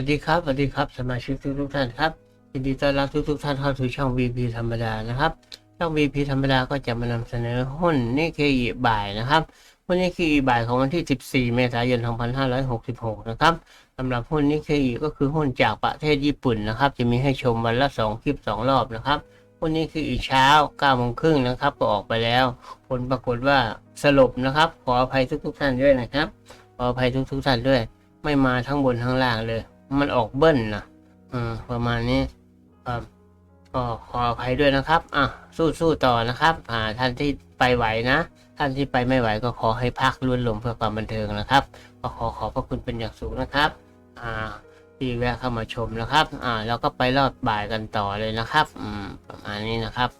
วัสดีครับสวัสดีครับสมาชิกทุกทุกท่านครับยินดีต้อนรับทุกทุกท่านเข้าสู่ช่อง VP ธรรมดานะครับ ช่อง VP ธรรมดาก็จะมานำเสนอหุ้นนิเคอีบ่ายนะครับหุ้นนิเคอีบ่ายของวันที่ 14 เมษายน 2566 นะครับสำหรับหุ้นนิเคอีก็คือหุ้นจากประเทศญี่ปุ่นนะครับ จะมีให้ชมวันละ 2 คลิป 2 รอบนะครับหุ้นนี้คืออีกเช้า9โมงครึ่งนะครับ ก็ออกไปแล้ว ผลปรากฏว่าสรุปนะครับ ขออภัยทุกๆท่านด้วยนะครับ ขออภัยทุกๆท่านด้วย ไม่มาทั้งบนทั้งล่างเลย มันออกเบิ้ลนะอืมประมาณนี้ครับก็ขออภัยด้วยนะครับ อะ สู้สู้ต่อนะครับ อ่า ท่านที่ไปไหวนะ ท่านที่ไปไม่ไหวก็ขอให้พักล้วนลมเพื่อความบันเทิงนะครับ ก็ขอขอบพระคุณเป็นอย่างสูงนะครับ อ่าที่แวะเข้ามาชมนะครับ อ่า แล้วก็ไปรอบบ่ายกันต่อเลยนะครับ อืม ประมาณนี้นะครับ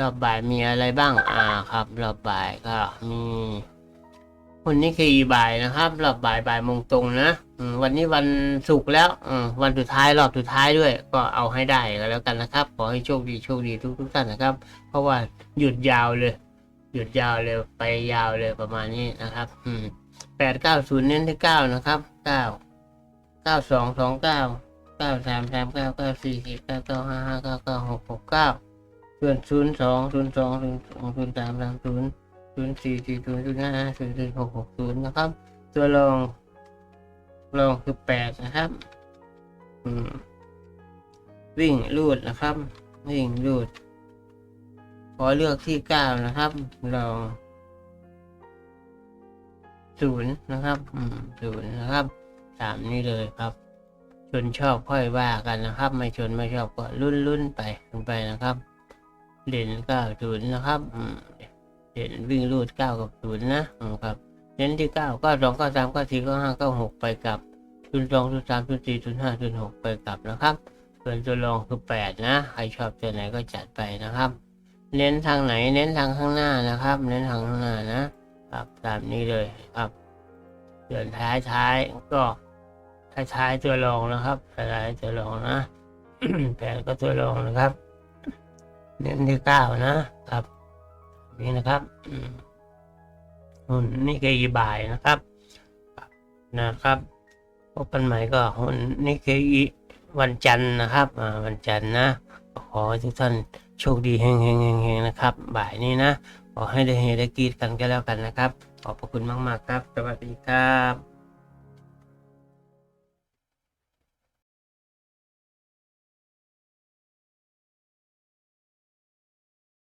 รอบบ่ายมีอะไรบ้าง อ่า ครับ รอบบ่ายก็มี วันนี้คือบ่ายนะครับรอบบ่ายบ่ายโมงตรงนะวันนี้วันศุกร์แล้ววันสุดท้ายรอบสุดท้ายด้วย ก็เอาให้ได้ก็แล้วกันนะครับ ขอให้โชคดีโชคดีทุกทุกท่านนะครับ เพราะว่าหยุดยาวเลย หยุดยาวเลยไปยาวเลยประมาณนี้นะครับอืมแปดเก้าศูนย์เน้นที่เก้านะครับเก้าเก้าสองสองเก้าเก้าสามสามเก้าเก้าสี่สี่เก้าเก้าห้าห้าเก้าเก้าหกหกเก้าส่วนศูนย์สองศูนย์สองศูนย์สองศูนย์สามสามศูนย์ ศูนย์สี่สี่ศูนย์ศูนย์ห้าศูนย์ศูนย์หกหกศูนย์นะครับ ตัวรองรองคือแปดนะครับอืมวิ่งรูดนะครับ วิ่งรูด ขอเลือกที่เก้านะครับลองศูนย์นะครับอืมศูนย์นะครับ ตามนี้เลยครับ ชนชอบค่อยว่ากันนะครับ ไม่ชนไม่ชอบก็รุ่นรุ่นไปกันไปนะครับ เด่นเก้าศูนย์นะครับ อืมเด่นวิ่งรูดเก้ากับศูนย์นะครับเน้นที่เก้าก้าสองเก้าสามก้าสี่ก้าห้าเก้าหกไปกลับศูนย์สองศูนย์สามศูนย์สี่ศูนย์ห้าศูนย์หกไปกลับนะครับ ส่วนตัวรองคือแปดนะ ใครชอบตัวไหนก็จัดไปนะครับ เน้นทางไหนเน้นทางข้างหน้านะครับ เน้นทางข้างหน้านะครับตามนี้เลยครับส่วนท้ายท้ายๆก็ท้ายท้ายตัวรองนะครับท้ายตัวรองนะแปดก็ตัวรองนะครับ เน้นที่เก้านะครับ นี่นะครับหุ้นนิกเคอีบ่ายนะครับนะครับพบกันใหม่ก็หุ้นนิกเคอีวันจันทร์นะครับวันจันทร์นะขอให้ทุกท่านโชคดีเฮงเฮงเฮงเฮงนะครับ บ่ายนี้นะขอให้ได้เฮได้กีดกันก็แล้วกันนะครับ ขอบพระคุณมาก ๆ ครับ สวัสดีครับ